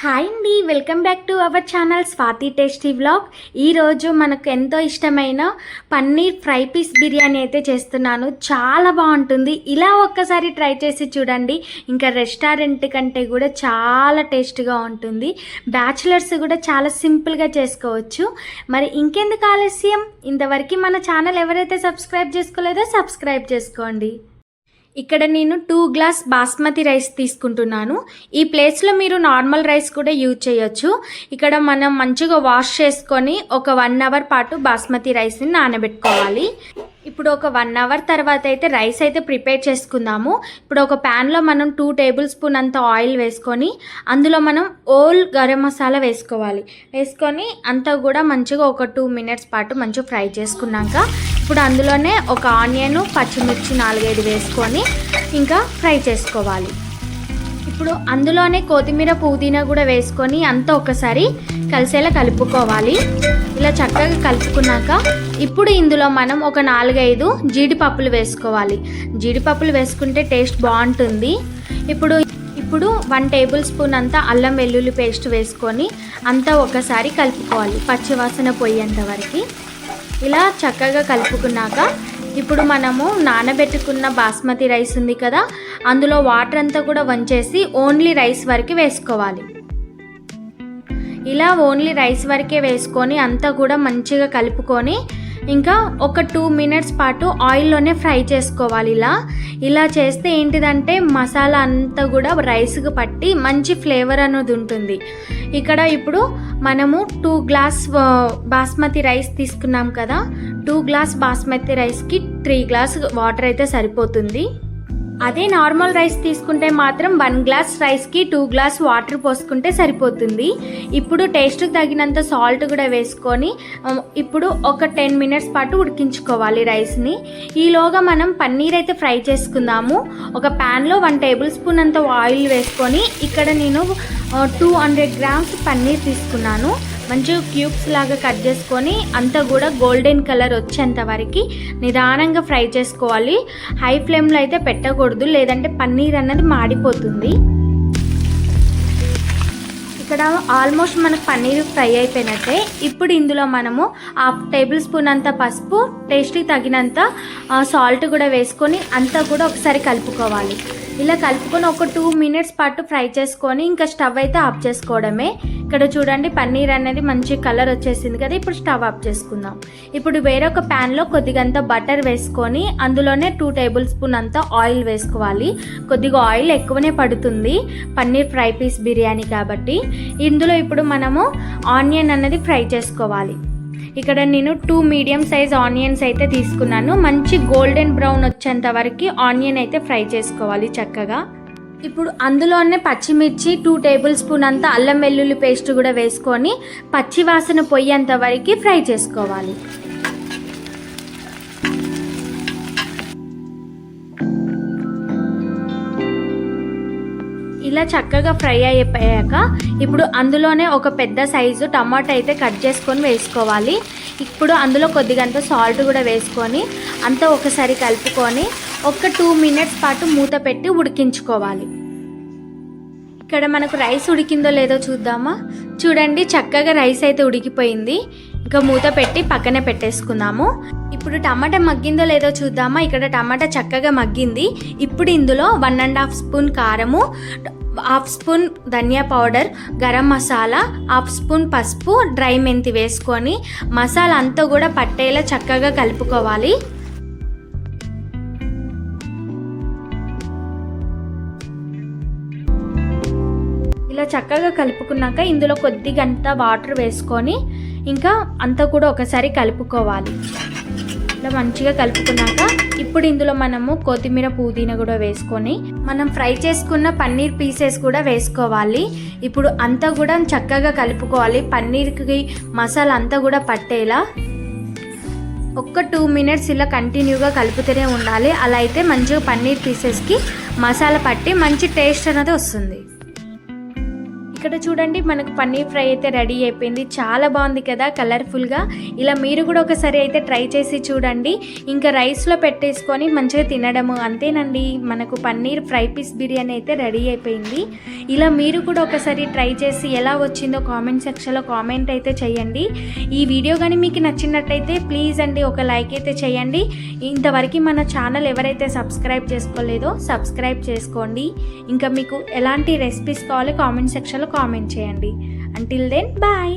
Hi అండి welcome back to our channel Swathi tasty vlog. ఈరోజు మనకు ఎంతో ఇష్టమైన పన్నీర్ ఫ్రై పీస్ బిర్యానీ అయితే చేస్తున్నాను. చాలా బాగుంటుంది. ఇలా ఒక్కసారి ట్రై చేసి చూడండి. ఇంకా రెస్టారెంట్ కంటే కూడా చాలా టేస్ట్గా ఉంటుంది. బ్యాచిలర్స్ కూడా చాలా సింపుల్గా చేసుకోవచ్చు. మరి ఇంకెందుకు ఆలస్యం? ఇంతవరకు మన ఛానల్ ఎవరైతే సబ్స్క్రైబ్ చేసుకోలేదో సబ్స్క్రైబ్ చేసుకోండి. ఇక్కడ నేను టూ గ్లాస్ బాస్మతి రైస్ తీసుకుంటున్నాను. ఈ ప్లేస్లో మీరు నార్మల్ రైస్ కూడా యూజ్ చేయొచ్చు. ఇక్కడ మనం మంచిగా వాష్ చేసుకొని ఒక వన్ అవర్ పాటు బాస్మతి రైస్ని నానబెట్టుకోవాలి. ఇప్పుడు ఒక వన్ అవర్ తర్వాత అయితే రైస్ అయితే ప్రిపేర్ చేసుకుందాము. ఇప్పుడు ఒక ప్యాన్లో మనం టూ టేబుల్ స్పూన్ అంత ఆయిల్ వేసుకొని అందులో మనం ఓల్ గరం మసాలా వేసుకోవాలి. వేసుకొని అంతా కూడా మంచిగా ఒక టూ మినిట్స్ పాటు మంచిగా ఫ్రై చేసుకున్నాక ఇప్పుడు అందులోనే ఒక ఆనియన్ పచ్చిమిర్చి నాలుగైదు వేసుకొని ఇంకా ఫ్రై చేసుకోవాలి. ఇప్పుడు అందులోనే కొత్తిమీర పుదీనా కూడా వేసుకొని అంతా ఒకసారి కలిసేలా కలుపుకోవాలి. ఇలా చక్కగా కలుపుకున్నాక ఇప్పుడు ఇందులో మనం ఒక నాలుగైదు జీడిపప్పులు వేసుకోవాలి. జీడిపప్పులు వేసుకుంటే టేస్ట్ బాగుంటుంది. ఇప్పుడు ఇప్పుడు వన్ టేబుల్ స్పూన్ అంతా అల్లం వెల్లుల్లి పేస్ట్ వేసుకొని అంతా ఒకసారి కలుపుకోవాలి. పచ్చివాసన పోయేంత వరకు. ఇలా చక్కగా కలుపుకున్నాక ఇప్పుడు మనము నానబెట్టుకున్న బాస్మతి రైస్ ఉంది కదా అందులో వాటర్ అంతా కూడా వంచేసి ఓన్లీ రైస్ వరకు వేసుకోవాలి. ఇలా ఓన్లీ రైస్ వరకే వేసుకొని అంతా కూడా మంచిగా కలుపుకొని ఇంకా ఒక టూ మినిట్స్ పాటు ఆయిల్లోనే ఫ్రై చేసుకోవాలి ఇలా. ఇలా చేస్తే ఏంటిదంటే మసాలా అంతా కూడా రైస్కి పట్టి మంచి ఫ్లేవర్ అనేది ఉంటుంది. ఇక్కడ ఇప్పుడు మనము టూ గ్లాస్ బాస్మతి రైస్ తీసుకున్నాం కదా. టూ గ్లాస్ బాస్మతి రైస్కి త్రీ గ్లాస్ వాటర్ అయితే సరిపోతుంది. అదే నార్మల్ రైస్ తీసుకుంటే మాత్రం వన్ గ్లాస్ రైస్కి టూ గ్లాస్ వాటర్ పోసుకుంటే సరిపోతుంది. ఇప్పుడు టేస్ట్కి తగినంత సాల్ట్ కూడా వేసుకొని ఇప్పుడు ఒక టెన్ మినిట్స్ పాటు ఉడికించుకోవాలి రైస్ని. ఈలోగా మనం పన్నీర్ అయితే ఫ్రై చేసుకుందాము. ఒక ప్యాన్లో వన్ టేబుల్ స్పూన్ అంత ఆయిల్ వేసుకొని ఇక్కడ నేను టూ హండ్రెడ్ గ్రామ్స్ పన్నీర్ తీసుకున్నాను. మంచిగా క్యూబ్స్ లాగా కట్ చేసుకొని అంతా కూడా గోల్డెన్ కలర్ వచ్చేంత వరకు నిదానంగా ఫ్రై చేసుకోవాలి. హై ఫ్లేమ్లో అయితే పెట్టకూడదు లేదంటే పన్నీర్ అన్నది మాడిపోతుంది. ఇక్కడ ఆల్మోస్ట్ మనకు పన్నీర్ ఫ్రై అయిపోయినట్టే. ఇప్పుడు ఇందులో మనము హాఫ్ టేబుల్ స్పూన్ అంత పసుపు టేస్ట్కి తగినంత సాల్ట్ కూడా వేసుకొని అంతా కూడా ఒకసారి కలుపుకోవాలి. ఇలా కలుపుకొని ఒక టూ మినిట్స్ పాటు ఫ్రై చేసుకొని ఇంకా స్టవ్ అయితే ఆఫ్ చేసుకోవడమే. ఇక్కడ చూడండి పన్నీర్ అనేది మంచి కలర్ వచ్చేసింది కదా ఇప్పుడు స్టవ్ ఆఫ్ చేసుకుందాం. ఇప్పుడు వేరొక ప్యాన్లో కొద్దిగంత బటర్ వేసుకొని అందులోనే టూ టేబుల్ స్పూన్ అంతా ఆయిల్ వేసుకోవాలి. కొద్దిగా ఆయిల్ ఎక్కువనే పడుతుంది పన్నీర్ ఫ్రై పీస్ బిర్యానీ కాబట్టి. ఇందులో ఇప్పుడు మనము ఆనియన్ అనేది ఫ్రై చేసుకోవాలి. ఇక్కడ నేను టూ మీడియం సైజ్ ఆనియన్స్ అయితే తీసుకున్నాను. మంచి గోల్డెన్ బ్రౌన్ వచ్చేంత వరకు ఆనియన్ అయితే ఫ్రై చేసుకోవాలి చక్కగా. ఇప్పుడు అందులోనే పచ్చిమిర్చి టూ టేబుల్ స్పూన్ అంత అల్లం వెల్లుల్లి పేస్ట్ కూడా వేసుకొని పచ్చి వాసన పొయ్యేంత వరకు ఫ్రై చేసుకోవాలి. ఇలా చక్కగా ఫ్రై అయిపోయాక ఇప్పుడు అందులోనే ఒక పెద్ద సైజు టమాటా అయితే కట్ చేసుకొని వేసుకోవాలి. ఇప్పుడు అందులో కొద్దిగంత సాల్ట్ కూడా వేసుకొని అంతా ఒకసారి కలుపుకొని ఒక టూ మినిట్స్ పాటు మూత పెట్టి ఉడికించుకోవాలి. ఇక్కడ మనకు రైస్ ఉడికిందో లేదో చూద్దామా? చూడండి చక్కగా రైస్ అయితే ఉడికిపోయింది. ఇంకా మూత పెట్టి పక్కనే పెట్టేసుకుందాము. ఇప్పుడు టమాటా మగ్గిందో లేదో చూద్దామా? ఇక్కడ టమాటా చక్కగా మగ్గింది. ఇప్పుడు ఇందులో వన్ అండ్ హాఫ్ స్పూన్ కారము హాఫ్ స్పూన్ ధనియా powder garam masala half spoon పసుపు డ్రై మెంతి వేసుకొని మసాలా అంతా కూడా పట్టేలా చక్కగా కలుపుకోవాలి. ఇలా చక్కగా కలుపుకున్నాక ఇందులో కొద్దిగంత వాటర్ వేసుకొని ఇంకా అంతా కూడా ఒకసారి కలుపుకోవాలి. ఇలా మంచిగా కలుపుకున్నాక ఇప్పుడు ఇందులో మనము కొత్తిమీర పుదీనా కూడా వేసుకొని మనం ఫ్రై చేసుకున్న పన్నీర్ పీసెస్ కూడా వేసుకోవాలి. ఇప్పుడు అంతా కూడా చక్కగా కలుపుకోవాలి. పన్నీర్కి మసాలా అంతా కూడా పట్టేలా ఒక్క టూ మినిట్స్ ఇలా కంటిన్యూగా కలుపుతూనే ఉండాలి. అలా అయితే మంచిగా పన్నీర్ పీసెస్కి మసాలా పట్టి మంచి టేస్ట్ అనేది వస్తుంది. ఇక్కడ చూడండి మనకు పన్నీర్ ఫ్రై అయితే రెడీ అయిపోయింది. చాలా బాగుంది కదా కలర్ఫుల్గా. ఇలా మీరు కూడా ఒకసారి అయితే ట్రై చేసి చూడండి. ఇంకా రైస్లో పెట్టేసుకొని మంచిగా తినడము అంతేనండి. మనకు పన్నీర్ ఫ్రై పీస్ బిర్యానీ అయితే రెడీ అయిపోయింది. ఇలా మీరు కూడా ఒకసారి ట్రై చేసి ఎలా వచ్చిందో కామెంట్ సెక్షన్లో కామెంట్ అయితే చేయండి. ఈ వీడియో కానీ మీకు నచ్చినట్టయితే ప్లీజ్ అండి ఒక లైక్ అయితే చేయండి. ఇంతవరకు మన ఛానల్ ఎవరైతే సబ్స్క్రైబ్ చేసుకోలేదో సబ్స్క్రైబ్ చేసుకోండి. ఇంకా మీకు ఎలాంటి రెసిపీస్ కావాలో కామెంట్ సెక్షన్లో కామెంట్ చేయండి. Until then bye